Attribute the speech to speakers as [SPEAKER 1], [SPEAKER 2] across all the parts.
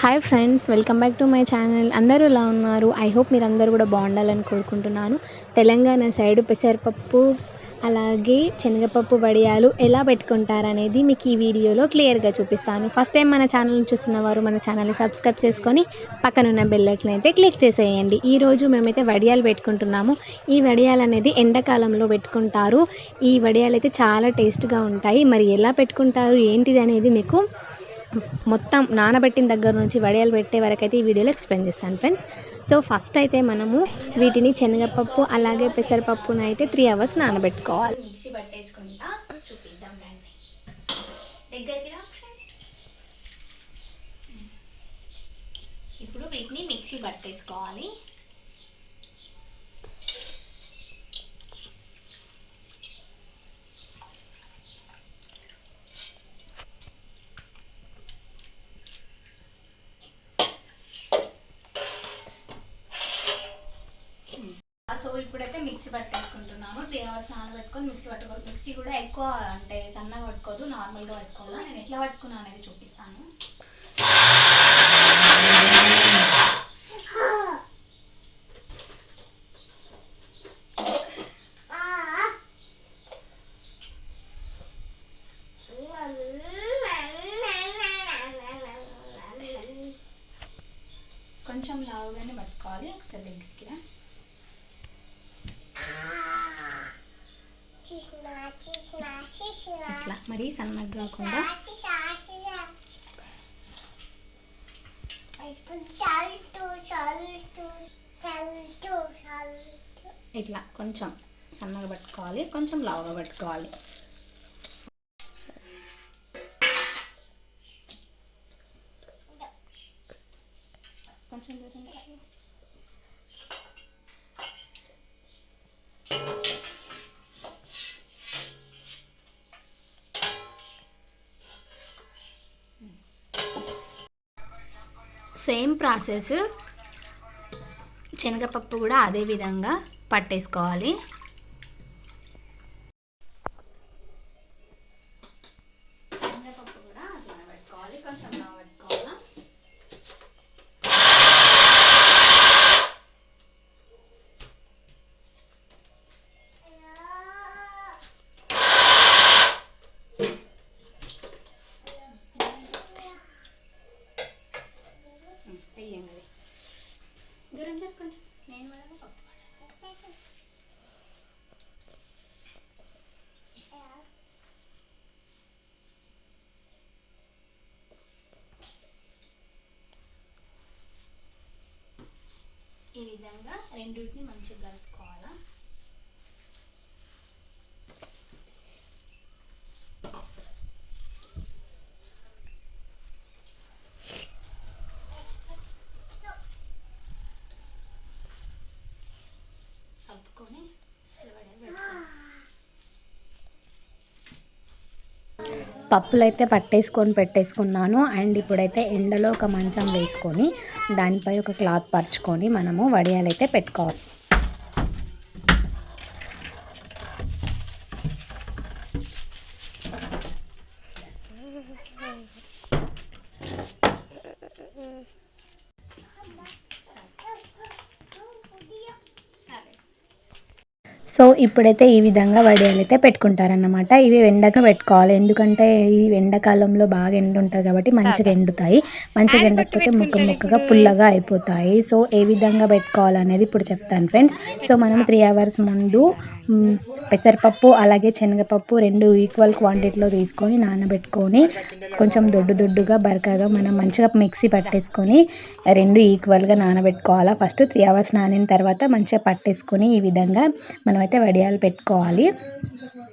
[SPEAKER 1] Hi friends welcome back to my channel అందరూ ఎలా ఉన్నారు? ఐ హోప్ మీరు అందరూ కూడా బాగుండాలని కోరుకుంటున్నాను. తెలంగాణ సైడ్ పెసరపప్పు అలాగే శనగపప్పు వడియాలు ఎలా పెట్టుకుంటారనేది మీకు ఈ వీడియోలో క్లియర్గా చూపిస్తాను. ఫస్ట్ టైం మన ఛానల్ని చూస్తున్న వారు మన ఛానల్ని సబ్స్క్రైబ్ చేసుకొని పక్కనున్న బెల్లైట్ని అయితే క్లిక్ చేసేయండి. ఈరోజు మేమైతే వడియాలు పెట్టుకుంటున్నాము. ఈ వడియాలు అనేది ఎండాకాలంలో పెట్టుకుంటారు. ఈ వడియాలు అయితే చాలా టేస్ట్గా ఉంటాయి. మరి ఎలా పెట్టుకుంటారు? ఏంటిది అనేది మీకు మొత్తం నానబెట్టిన దగ్గర నుంచి వడియాలు పెట్టే వరకు అయితే ఈ వీడియోలో ఎక్స్ప్లెయిన్ చేస్తాను ఫ్రెండ్స్ సో ఫస్ట్ అయితే మనము వీటిని శనగపప్పు అలాగే పెసరపప్పును అయితే త్రీ అవర్స్ నానబెట్టుకోవాలి.
[SPEAKER 2] మిక్సీ పట్టేసుకుంటా చూపిద్దాం దగ్గరికి ఇప్పుడు వీటిని మిక్సీ పట్టేసుకోవాలి. సో ఇప్పుడైతే మిక్సీ పట్టేసుకుంటున్నాను. త్రీ అవర్స్ నానబెట్టుకొని మిక్సీ పట్టుకోవాలి. మిక్సీ కూడా ఎక్కువ అంటే సన్నగా పట్టుకోదు నార్మల్గా పట్టుకోవాలి? నేను ఎట్లా పట్టుకున్నాను అనేది చూపిస్తాను. కొంచెం లావుగానే పట్టుకోవాలి ఒకసారి దగ్గరికి రా. ఇట్లా మరి సన్నగా కాకుండా ఇట్లా కొంచెం సన్నగా పట్టుకోవాలి కొంచెం లావుగా పట్టుకోవాలి. కొంచెం దూరం సేమ్ ప్రాసెస్ శనగపప్పు కూడా అదే విధంగా పట్టేసుకోవాలి శనగపప్పు కూడా అట్లా పెట్టుకోవాలి కొంచెం లావు పెట్టుకోవాలా వెయ్యండి అది దూరం జరు కొంచెం నేను పడాలి పప్పు పడాలి ఈ విధంగా రెండింటిని మంచిగా కలుపుకోవాలి
[SPEAKER 1] పప్పులు అయితే పట్టేసుకొని పెట్టేసుకున్నాను. అండ్ ఇప్పుడైతే ఎండలో ఒక మంచం వేసుకొని దానిపై ఒక క్లాత్ పరుచుకొని మనము వడియాలు అయితే పెట్టుకోవాలి. సో ఇప్పుడైతే ఈ విధంగా వడియాలు అయితే పెట్టుకుంటారన్నమాట. ఇవి ఎండక పెట్టుకోవాలి. ఎందుకంటే ఈ ఎండాకాలంలో బాగా ఎండ ఉంటుంది కాబట్టి మంచిగా ఎండుతాయి. మంచిగా ఎండకపోతే ముక్క ముక్కగా పుల్లగా అయిపోతాయి. సో ఏ విధంగా పెట్టుకోవాలనేది ఇప్పుడు చెప్తాను ఫ్రెండ్స్. సో మనం త్రీ అవర్స్ ముందు పెసరపప్పు అలాగే శనగపప్పు రెండు ఈక్వల్ క్వాంటిటీలో తీసుకొని నానబెట్టుకొని కొంచెం దొడ్డు దొడ్డుగా బరకగా మనం మంచిగా మిక్సీ పట్టేసుకొని రెండు ఈక్వల్గా నానబెట్టుకోవాలా. ఫస్ట్ త్రీ అవర్స్ నానిన తర్వాత మంచిగా పట్టేసుకొని ఈ విధంగా మనమైతే వడియాలు పెట్టుకోవాలి.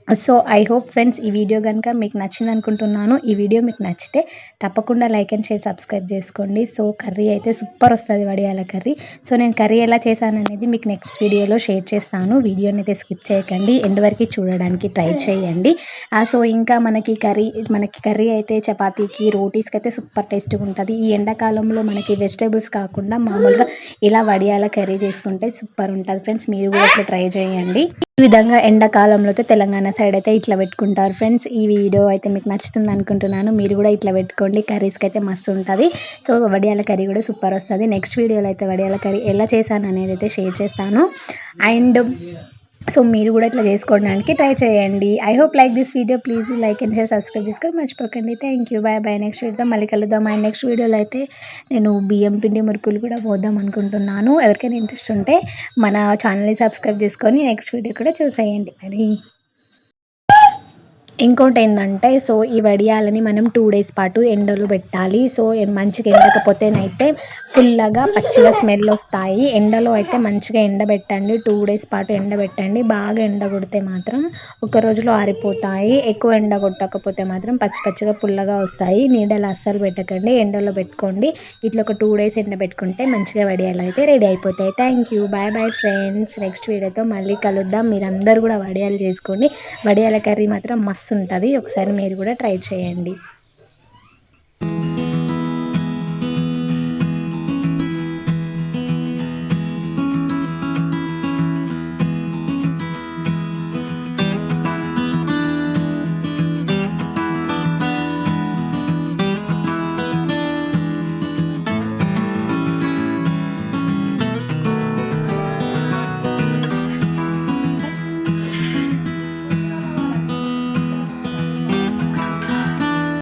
[SPEAKER 1] సో ఐ హోప్ ఫ్రెండ్స్ ఈ వీడియో కనుక మీకు నచ్చింది అనుకుంటున్నాను. ఈ వీడియో మీకు నచ్చితే తప్పకుండా లైక్ అండ్ షేర్ సబ్స్క్రైబ్ చేసుకోండి. సో కర్రీ అయితే సూపర్ వస్తుంది వడియాల కర్రీ. సో నేను కర్రీ ఎలా చేశాను అనేది మీకు నెక్స్ట్ వీడియోలో షేర్ చేస్తాను. వీడియోని అయితే స్కిప్ చేయకండి. ఎండ్ వరకు చూడడానికి ట్రై చేయండి. ఆ, సో ఇంకా మనకి కర్రీ మనకి కర్రీ అయితే చపాతీకి రోటీస్కి అయితే సూపర్ టేస్ట్గా ఉంటుంది. ఈ ఎండాకాలంలో మనకి వెజిటేబుల్స్ కాకుండా మామూలుగా ఇలా వడియాల కర్రీ చేసుకుంటే సూపర్ ఉంటుంది. ఫ్రెండ్స్ మీరు కూడా ట్రై చేయండి. ఈ విధంగా ఎండాకాలంలో అయితే తెలంగాణ సైడ్ అయితే ఇట్లా పెట్టుకుంటారు. ఫ్రెండ్స్ ఈ వీడియో అయితే మీకు నచ్చుతుంది అనుకుంటున్నాను. మీరు కూడా ఇట్లా పెట్టుకోండి. కర్రీస్కి అయితే మస్తు ఉంటుంది. సో వడియాల కర్రీ కూడా సూపర్ వస్తుంది. నెక్స్ట్ వీడియోలో అయితే వడియాల కర్రీ ఎలా చేశాను అనేది అయితే షేర్ చేస్తాను. అండ్ సో మీరు కూడా ఇట్లా చేసుకోవడానికి ట్రై చేయండి. I hope like this video please like and share subscribe చేసుకొని మర్చిపోకండి. Thank you bye bye next వీడియోతో మళ్ళీ కలుద్దాం. అండ్ నెక్స్ట్ వీడియోలో అయితే నేను బియ్యం పిండి మురుకులు కూడా పోద్దాం అనుకుంటున్నాను. ఎవరికైనా ఇంట్రెస్ట్ ఉంటే మన ఛానల్ని సబ్స్క్రైబ్ చేసుకొని నెక్స్ట్ వీడియో కూడా చూసేయండి. మరి ఇంకోటి ఏంటంటే సో ఈ వడియాలని మనం టూ డేస్ పాటు ఎండలో పెట్టాలి. సో మంచిగా ఎండకపోతేనైతే పుల్లగా పచ్చిగా స్మెల్ వస్తాయి. ఎండలో అయితే మంచిగా ఎండబెట్టండి టూ డేస్ పాటు ఎండబెట్టండి బాగా ఎండ కొడితే మాత్రం ఒక రోజులో ఆరిపోతాయి. ఎక్కువ ఎండ కొట్టకపోతే మాత్రం పచ్చి పచ్చిగా పుల్లగా వస్తాయి. నీడలు అస్సలు పెట్టకండి. ఎండలో పెట్టుకోండి. ఇట్లా ఒక టూ డేస్ ఎండ పెట్టుకుంటే మంచిగా వడియాలు అయితే రెడీ అయిపోతాయి. Thank you bye bye friends next వీడియోతో మళ్ళీ కలుద్దాం. మీరందరూ కూడా వడియాలు చేసుకోండి. వడియాల కర్రీ మాత్రం మస్తు ఉంటుంది. ఒకసారి మీరు కూడా ట్రై చేయండి.